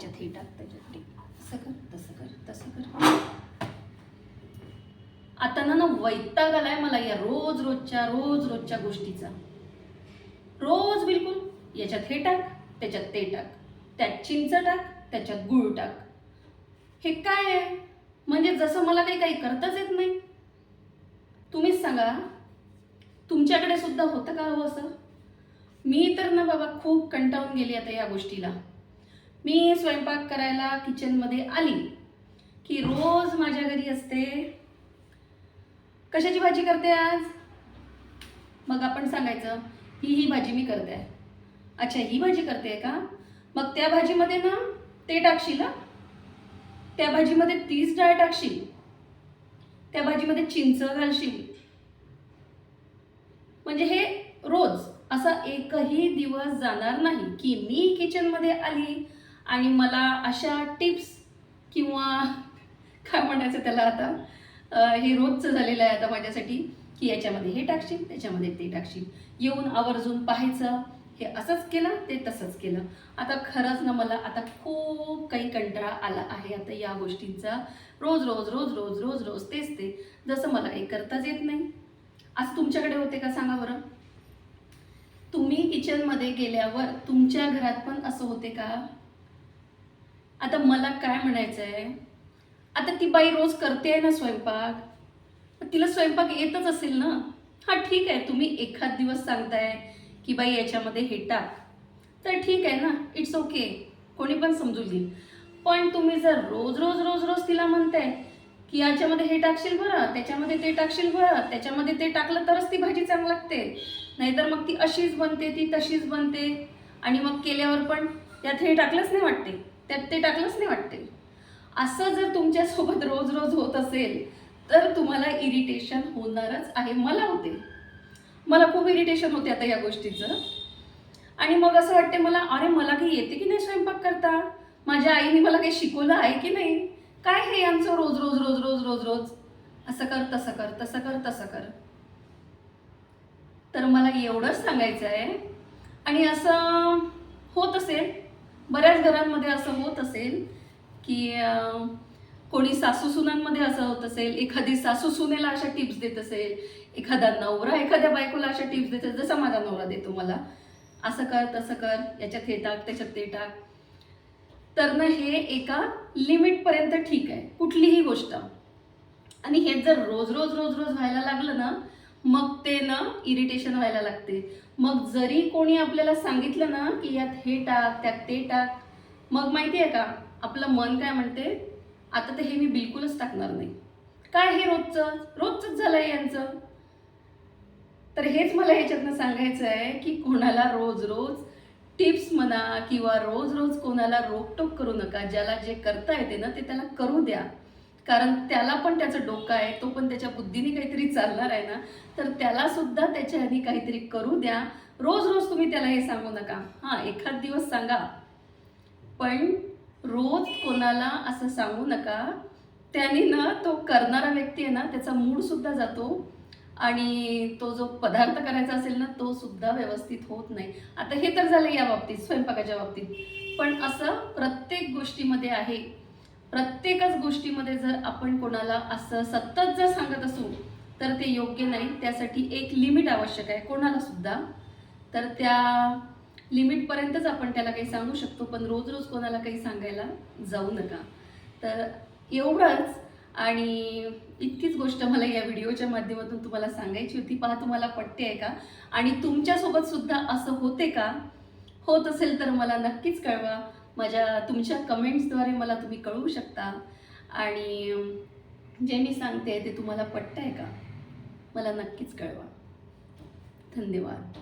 त्याच्यात हे टाक त्याच्यात ते. असं कर तसं कर तसं कर. आता ना ना वैताग आलाय मला या रोज रोजच्या रोज रोजच्या गोष्टीचा. रोज बिलकुल. याच्यात हे टाक त्याच्यात ते टाक. त्यात चिंच टाक त्याच्यात गुळ टाक. हे काय आहे? म्हणजे जसं मला काही काही करताच येत नाही. तुम्हीच सांगा. तुमच्याकडे सुद्धा होतं का हो असं? मी तर ना बाबा खूप कंटाळून गेली आता या गोष्टीला. मी स्वयंपाक करायला किचनमध्ये आली की रोज माझ्या घरी असते. कशाची भाजी करते आज? मग आपण सांगायचं ही ही भाजी मी करते. आहे अच्छा ही भाजी करते का? मग त्या भाजीमध्ये ना ते टाकशील ना त्या भाजीमध्ये तीच डाळ टाकशील त्या भाजीमध्ये चिंच घालशील. म्हणजे हे रोज असा एकही दिवस जाणार नाही की मी किचनमध्ये आली आणि मला अशा टिप्स किंवा काय म्हणायचं त्याला आता? हे रोजचं झालेलं आहे आता माझ्यासाठी की याच्यामध्ये हे टाकशील त्याच्यामध्ये ते टाकशील. येऊन आवर्जून पाहायचं हे असंच केलं ते तसंच केलं. आता खरंच ना मला आता खूप काही कंटाळा आला आहे आता या गोष्टींचा. रोज रोज रोज रोज रोज रोज तेच ते. जसं मला हे करताच येत नाही. आज तुमच्याकडे होते का सांगा बरं? तुम्ही किचनमध्ये गेल्यावर तुमच्या घरात पण असं होते का? आता मला काय म्हणायचं आहे आता ती बाई रोज करते आहे ना स्वयंपाक. तिला स्वयंपाक येतच असेल ना? हा ठीक आहे तुम्ही एखाद दिवस सांगताय की बाई याच्यामध्ये हे टाक. तर ठीक आहे ना? इट्स ओके कोणी पण समजून घेईल. पण तुम्ही जर रोज रोज रोज रोज तिला म्हणताय की याच्यामध्ये हे टाकशील बरं त्याच्यामध्ये ते टाकशील बरं त्याच्यामध्ये ते टाकलं तरच ती भाजी चांगली लागते. नाहीतर मग ती अशीच बनते ती तशीच बनते. आणि मग केल्यावर पण त्यात हे टाकलंच नाही वाटते. त्यात ते टाकलंच नाही वाटते असं जर तुमच्यासोबत रोज रोज होत असेल तर तुम्हाला इरिटेशन होणारच आहे. मला होते. मला खूप इरिटेशन होते आता या गोष्टीचं. आणि मग असं वाटते मला अरे मला काही येते की नाही स्वयंपाक करता? माझ्या आईने मला काही शिकवलं आहे की नाही? काय हे यांचं रोज रोज रोज रोज रोज रोज? असं कर तसं कर तसं कर तसं कर. तर मला एवढंच सांगायचं आहे आणि असं होत असेल बऱ्याच घरांमध्ये असं होत असेल की कोणी सासू सुनांमध्ये असं होत असेल एखादी सासू सुनेला अशा टिप्स देत असेल एखादा नवरा एखाद्या बायकोला अशा टिप्स देत असेल जसा माझा नवरा देतो मला. असं कर तसं कर याच्यात हे टाक त्याच्यात ते टाक. तर ना हे एका लिमिटपर्यंत ठीक आहे कुठलीही गोष्ट. आणि हे जर रोज रोज रोज रोज व्हायला लागलं ना मग ते ना इरिटेशन व्हायला लागते. मग जरी कोणी आपल्याला सांगितलं ना की यात हे टाक त्यात ते टाक मग माहिती आहे का? आपलं मन काय म्हणते? आता तर हे मी बिलकुलच टाकणार नाही. काय हे रोजचं? रोजचंच झालंय यांचं. तर हेच मला ह्याच्यातनं सांगायचं आहे की कोणाला रोज रोज टिप्स म्हणा किंवा रोज रोज कोणाला रोकटोक करू नका. ज्याला जे करता येते ना ते त्याला करू द्या. कारण त्याला पण त्याचं डोकं आहे तो पण त्याच्या बुद्धीने काहीतरी चालणार आहे ना तर त्याला सुद्धा त्याच्या ह्यानी काहीतरी करू द्या. रोज रोज तुम्ही त्याला हे सांगू नका. हां एखाद दिवस सांगा. पण रोज कोणाला असं सांगू नका. त्याने ना तो करणारा व्यक्ती आहे ना त्याचा मूड सुद्धा जातो आणि तो जो पदार्थ करायचा असेल ना तो सुद्धा व्यवस्थित होत नाही. आता हे तर झालं या बाबतीत स्वयंपाकाच्या बाबतीत. पण असं प्रत्येक गोष्टीमध्ये आहे. प्रत्येकच गोष्टीमध्ये जर आपण कोणाला असं सतत जर सांगत असू तर ते योग्य नाही. त्यासाठी एक लिमिट आवश्यक आहे. कोणाला सुद्धा. तर त्या लिमिटपर्यंतच आपण त्याला काही सांगू शकतो पण रोज रोज कोणाला काही सांगायला जाऊ नका. तर एवढंच. आणि इतकीच गोष्ट मला या व्हिडिओच्या माध्यमातून तुम्हाला सांगायची होती. पहा तुम्हाला पटते आहे का? आणि तुमच्यासोबत सुद्धा असं होते का? होत असेल तर मला नक्कीच कळवा. माझ्या तुमच्या कमेंट्सद्वारे मला तुम्ही कळवू शकता. आणि जे मी सांगते ते तुम्हाला पटतं आहे का? मला नक्कीच कळवा. धन्यवाद.